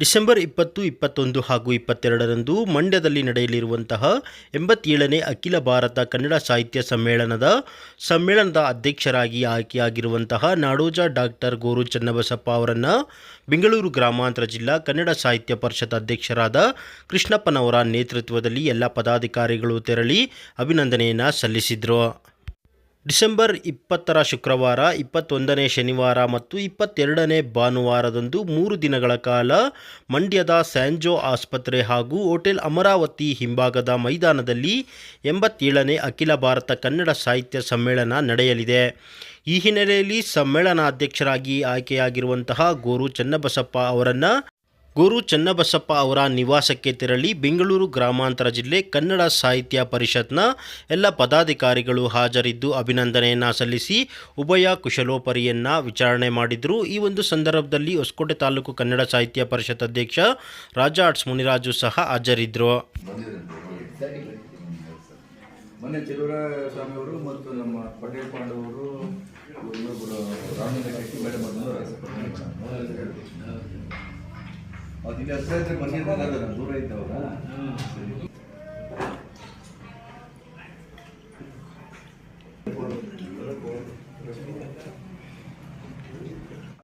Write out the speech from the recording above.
December ಇಪ್ಪತ್ತು, ಇಪ್ಪತ್ತೊಂದು ಹಾಗೂ ಇಪ್ಪತ್ತೆರಡರಂದು ಮಂಡ್ಯದಲ್ಲಿ ನಡೆಯಲಿರುವಂತಹ ಎಂಬತ್ತೇಳನೇ ಅಖಿಲ ಭಾರತ ಕನ್ನಡ ಸಾಹಿತ್ಯ ಸಮ್ಮೇಳನದ ಸಮ್ಮೇಳನದ ಅಧ್ಯಕ್ಷರಾಗಿ ಆಯ್ಕೆಯಾಗಿರುವಂತಹ ನಾಡೋಜ ಡಾಕ್ಟರ್ ಗೋರು ಚನ್ನಬಸಪ್ಪ ಅವರನ್ನು ಬೆಂಗಳೂರು ಗ್ರಾಮಾಂತರ ಜಿಲ್ಲಾ ಕನ್ನಡ ಸಾಹಿತ್ಯ ಪರಿಷತ್ ಅಧ್ಯಕ್ಷರಾದ ಕೃಷ್ಣಪ್ಪನವರ ನೇತೃತ್ವದಲ್ಲಿ ಎಲ್ಲ ಪದಾಧಿಕಾರಿಗಳು ತೆರಳಿ ಅಭಿನಂದನೆಯನ್ನು ಸಲ್ಲಿಸಿದರು. ಡಿಸೆಂಬರ್ ಇಪ್ಪತ್ತರ ಶುಕ್ರವಾರ, ಇಪ್ಪತ್ತೊಂದನೇ ಶನಿವಾರ ಮತ್ತು ಇಪ್ಪತ್ತೆರಡನೇ ಭಾನುವಾರದಂದು ಮೂರು ದಿನಗಳ ಕಾಲ ಮಂಡ್ಯದ ಸ್ಯಾಂಜೋ ಆಸ್ಪತ್ರೆ ಹಾಗೂ ಹೋಟೆಲ್ ಅಮರಾವತಿ ಹಿಂಭಾಗದ ಮೈದಾನದಲ್ಲಿ ಎಂಬತ್ತೇಳನೇ ಅಖಿಲ ಭಾರತ ಕನ್ನಡ ಸಾಹಿತ್ಯ ಸಮ್ಮೇಳನ ನಡೆಯಲಿದೆ. ಈ ಹಿನ್ನೆಲೆಯಲ್ಲಿ ಸಮ್ಮೇಳನಾಧ್ಯಕ್ಷರಾಗಿ ಆಯ್ಕೆಯಾಗಿರುವಂತಹ ಗೋರು ಚನ್ನಬಸಪ್ಪ ಅವರನ್ನು ಗೋರು ಚನ್ನಬಸಪ್ಪ ಅವರ ನಿವಾಸಕ್ಕೆ ತೆರಳಿ ಬೆಂಗಳೂರು ಗ್ರಾಮಾಂತರ ಜಿಲ್ಲೆ ಕನ್ನಡ ಸಾಹಿತ್ಯ ಪರಿಷತ್ನ ಎಲ್ಲ ಪದಾಧಿಕಾರಿಗಳು ಹಾಜರಿದ್ದು ಅಭಿನಂದನೆಯನ್ನು ಸಲ್ಲಿಸಿ ಉಭಯ ಕುಶಲೋಪರಿಯನ್ನು ವಿಚಾರಣೆ ಮಾಡಿದರು. ಈ ಒಂದು ಸಂದರ್ಭದಲ್ಲಿ ಹೊಸಕೋಟೆ ತಾಲೂಕು ಕನ್ನಡ ಸಾಹಿತ್ಯ ಪರಿಷತ್ ಅಧ್ಯಕ್ಷ ರಾಜಾ ಆರ್ಟ್ಸ್ ಮುನಿರಾಜು ಸಹ ಹಾಜರಿದ್ದರು ಮತ್ತು ಇಲ್ಲಿ ಹತ್ರ ಹತ್ರ ಬಂದಿದ್ದಾಗ ದೂರ ಇದ್ದವಾಗ ಸರಿ.